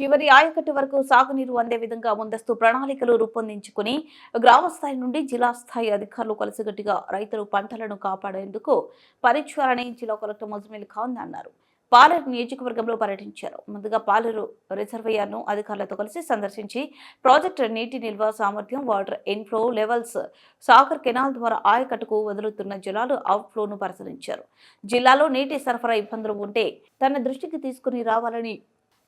చివరి ఆయకట్టు వరకు సాగునీరు అందే విధంగా ముందస్తు ప్రణాళికలు రూపొందించుకుని గ్రామ స్థాయి నుండి జిల్లా స్థాయి అధికారులు కలిసికట్టుగా రైతులు పంటలను కాపాడేందుకు పరీక్షలని జిల్లా కలెక్టర్ ముజమిల్ ఖాన్ అన్నారు. పాలేరు నియోజకవర్గంలో పర్యటించారు. ముందుగా పాలేరు రిజర్వేయర్ను అధికారులతో కలిసి సందర్శించి ప్రాజెక్టు నీటి నిల్వ సామర్థ్యం water inflow levels Sagar canal ద్వారా ఆయకట్టుకు వదులుతున్న జలాలు అవుట్ఫ్లోను పరిశీలించారు. జిల్లాలో నీటి సరఫరా ఇబ్బందులు ఉంటే తన దృష్టికి తీసుకుని రావాలని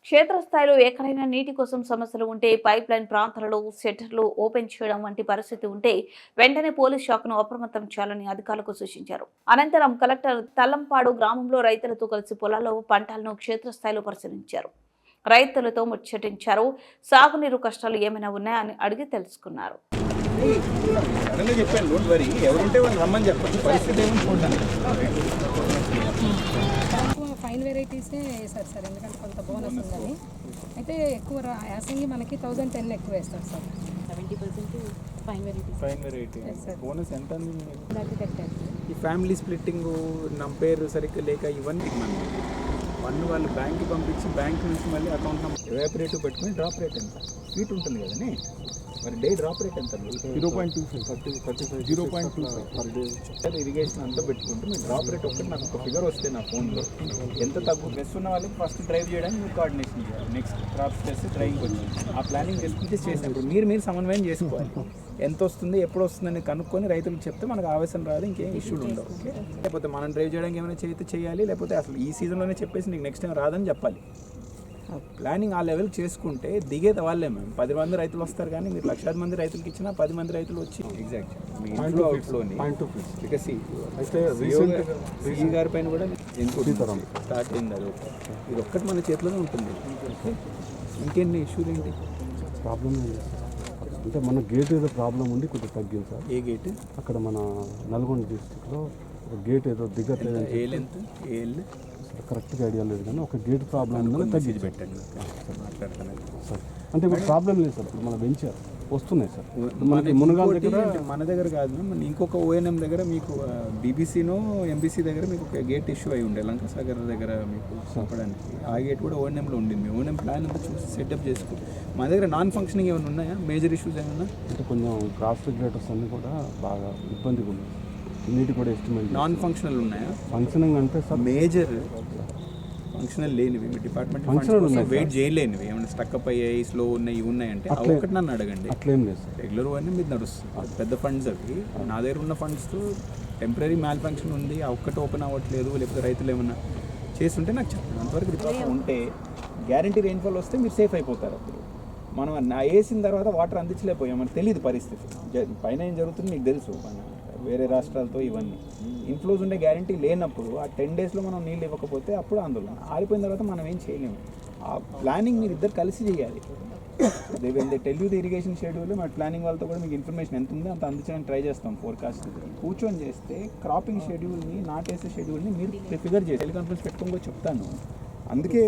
క్షేత్రస్థాయిలో ఎక్కడైనా నీటి కోసం సమస్యలు ఉంటే పైప్ లైన్ ప్రాంతాలలో షట్టర్లు ఓపెన్ చేయడం వంటి పరిస్థితి ఉంటే వెంటనే పోలీస్ శాఖను అప్రమత్తం చేయాలని అధికారులకు సూచించారు. అనంతరం కలెక్టర్ తల్లంపాడు గ్రామంలో రైతులతో కలిసి పొలాల్లో పంటలను క్షేత్రస్థాయిలో పరిశీలించారు. రైతులతో ముచ్చటించారు. సాగునీరు కష్టాలు ఏమైనా ఉన్నాయని అడిగి తెలుసుకున్నారు. చెప్పాను ఎవరుంటే వాళ్ళు రమ్మని పరిస్థితి వెరైటీసే వేస్తారు సార్. ఎందుకంటే కొంత బోనస్ ఉందని. అయితే ఎక్కువ రా- యాసంగి మనకి థౌజండ్ టెన్ ఎక్కువ వేస్తారు sir. Seventy percent fine varieties fine variety. Bonus ఎంత ఈ ఫ్యామిలీ స్ప్లిట్టింగ్ నంపేరు సరిగ్గా లేక ఇవన్నీ మనం వన్ వాళ్ళు బ్యాంక్కి పంపించి బ్యాంక్ నుంచి మళ్ళీ అకౌంట్ నెంబర్ ఎవాపరేటివ్ పెట్టుకుని డ్రాప్ రేట్ ఎంత? స్వీట్ ఉంటుంది కదండి మరి డే డ్రాప్ రేట్ ఎంత? Zero point two five. Thirty thirty five. Zero point two five. Per day. Irrigation అంతా పెట్టుకుంటే మీ డ్రాప్ రేట్ ఒకటి నాకు ఒక ఫిగర్ వస్తే నా ఫోన్లో ఎంత తగ్గు? బెస్ట్ ఉన్న వాళ్ళకి ఫస్ట్ డ్రైవ్ చేయడానికి మీరు కోఆర్డినేషన్ చేయాలి. నెక్స్ట్ క్రాప్స్ చేస్తే డ్రైవింగ్ వచ్చి ఆ ప్లానింగ్ చేసుకుంటే చేసినప్పుడు మీరు మీరు సమన్వయం చేసుకోవాలి. ఎంత వస్తుంది ఎప్పుడు వస్తుందని కనుక్కొని రైతులకు చెప్తే మనకు ఆవేశం రాదు ఇంకేం ఇష్యూలు ఉండవు ఓకే లేకపోతే మనం డ్రైవ్ చేయడానికి ఏమైనా చేస్తే చేయాలి లేకపోతే అసలు ఈ సీజన్లోనే చెప్పేసి నీకు నెక్స్ట్ టైం రాదని చెప్పాలి. ప్లానింగ్ ఆ లెవెల్ చేసుకుంటే దిగేది వాళ్ళే మేము. పది మంది రైతులు వస్తారు కానీ మీరు లక్షాది మంది రైతులకి ఇచ్చినా పది మంది రైతులు వచ్చి ఎగ్జాక్ట్ మీ ఇంట్లో అవుట్లోని అయితే గారి పైన కూడా స్టార్ట్ అయింది అది. ఇది ఒక్కటి మన చేతిలోనే ఉంటుంది ఓకే ఇంకేంటి ఇష్యూలు ఏంటి? ప్రాబ్లం ఏం లేదు. సార్. అంటే మన గేట్ ఏదో ప్రాబ్లం ఉండి కొంచెం తగ్గింది సార్. ఏ గేట్ అక్కడ మన నల్గొండ డిస్టిక్లో ఒక గేట్ ఏదో దిగ్గట్లేదని ఏ లెంత్ ఏ కరెక్ట్గా ఐడియా లేదు కానీ ఒక గేట్ ప్రాబ్లం ఉందని తగ్గింది. పెట్టండి. సార్ అంటే ఇప్పుడు ప్రాబ్లం లేదు సార్ ఇప్పుడు మన వెంచర్ వస్తున్నాయి సార్. మన మనకి మునగాల ఇంకోటి దగ్గర మన దగ్గర కాదు మన ఇంకొక ఓఎన్ఎం దగ్గర మీకు బీబీసీనో ఎంబీసీ దగ్గర మీకు ఒక గేట్ ఇష్యూ అయి ఉండే లంకసాగర్ దగ్గర మీకు పంపడానికి ఆ గేట్ కూడా ఓఎన్ఎంలో ఉండింది. ఓఎన్ఎం ప్లాన్ అంతా చూసి సెటప్ చేసుకో మా దగ్గర నాన్ ఫంక్షనింగ్ ఏమైనా ఉన్నాయా? మేజర్ ఇష్యూస్ ఏమైనా? అంటే కొంచెం క్రాస్ రెగ్యులేటర్స్ అన్నీ కూడా బాగా ఇబ్బందిగా ఉన్నాయి. నీటి కూడా ఎస్టిమేట్ నాన్ ఫంక్షనల్ ఉన్నాయా? ఫంక్షనింగ్ అంటే సార్ మేజర్ ఫంక్షనల్ లేనివి మీ డిపార్ట్మెంట్ Functional ఉన్నాయి, వెయిట్ చేయలేనివి ఏమైనా స్టక్అప్ అయ్యాయి స్లో ఉన్నాయి ఆ అట్లే- ఒకటి నన్ను అడగండి. అట్లేం లేదు సార్. రెగ్యులర్ అయినా మీద నడుస్తుంది పెద్ద ఫండ్స్ అవి. నా దగ్గర ఉన్న ఫండ్స్తో టెంపరీ మ్యాల్ ఫంక్షన్ ఉంది ఆ ఒక్కటి ఓపెన్ అవ్వట్లేదు లేకపోతే రైతులు ఏమన్నా చేస్తుంటే నాకు చెప్పండి. అంతవరకు రిపోర్ట్ ఉంటే గ్యారంటీ రెయిన్ఫాల్ వస్తే మీరు సేఫ్ అయిపోతారు అప్పుడు. మనం వేసిన తర్వాత వాటర్ అందించలేకపోయాం మనకు తెలియదు పరిస్థితి. పైన ఏం జరుగుతుంది మీకు తెలుసు. వేరే రాష్ట్రాలతో ఇవన్నీ. ఇన్ఫ్లోస్ ఉండే గ్యారంటీ లేనప్పుడు ఆ టెన్ డేస్లో మనం నీళ్ళు ఇవ్వకపోతే అప్పుడు ఆందోళన. ఆరిపోయిన తర్వాత మనం ఏం చేయలేము. ఆ ప్లానింగ్ మీరు ఇద్దరు కలిసి చేయాలి. They when they tell you the irrigation schedule మా ప్లానింగ్ వాళ్ళతో కూడా మీకు ఇన్ఫర్మేషన్ ఎంత ఉందో అంత అందించడానికి ట్రై చేస్తాం ఫోర్కాస్ట్ కూర్చొని చేస్తే క్రాపింగ్ షెడ్యూల్ని నాటేసే షెడ్యూల్ని మీరు ఫిగర్ చేసి టెలికాన్ఫరెన్స్ పెట్టుకొని చెప్తాను. అందుకే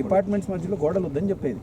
డిపార్ట్మెంట్స్ మధ్యలో గోడలు వద్దని చెప్పేది.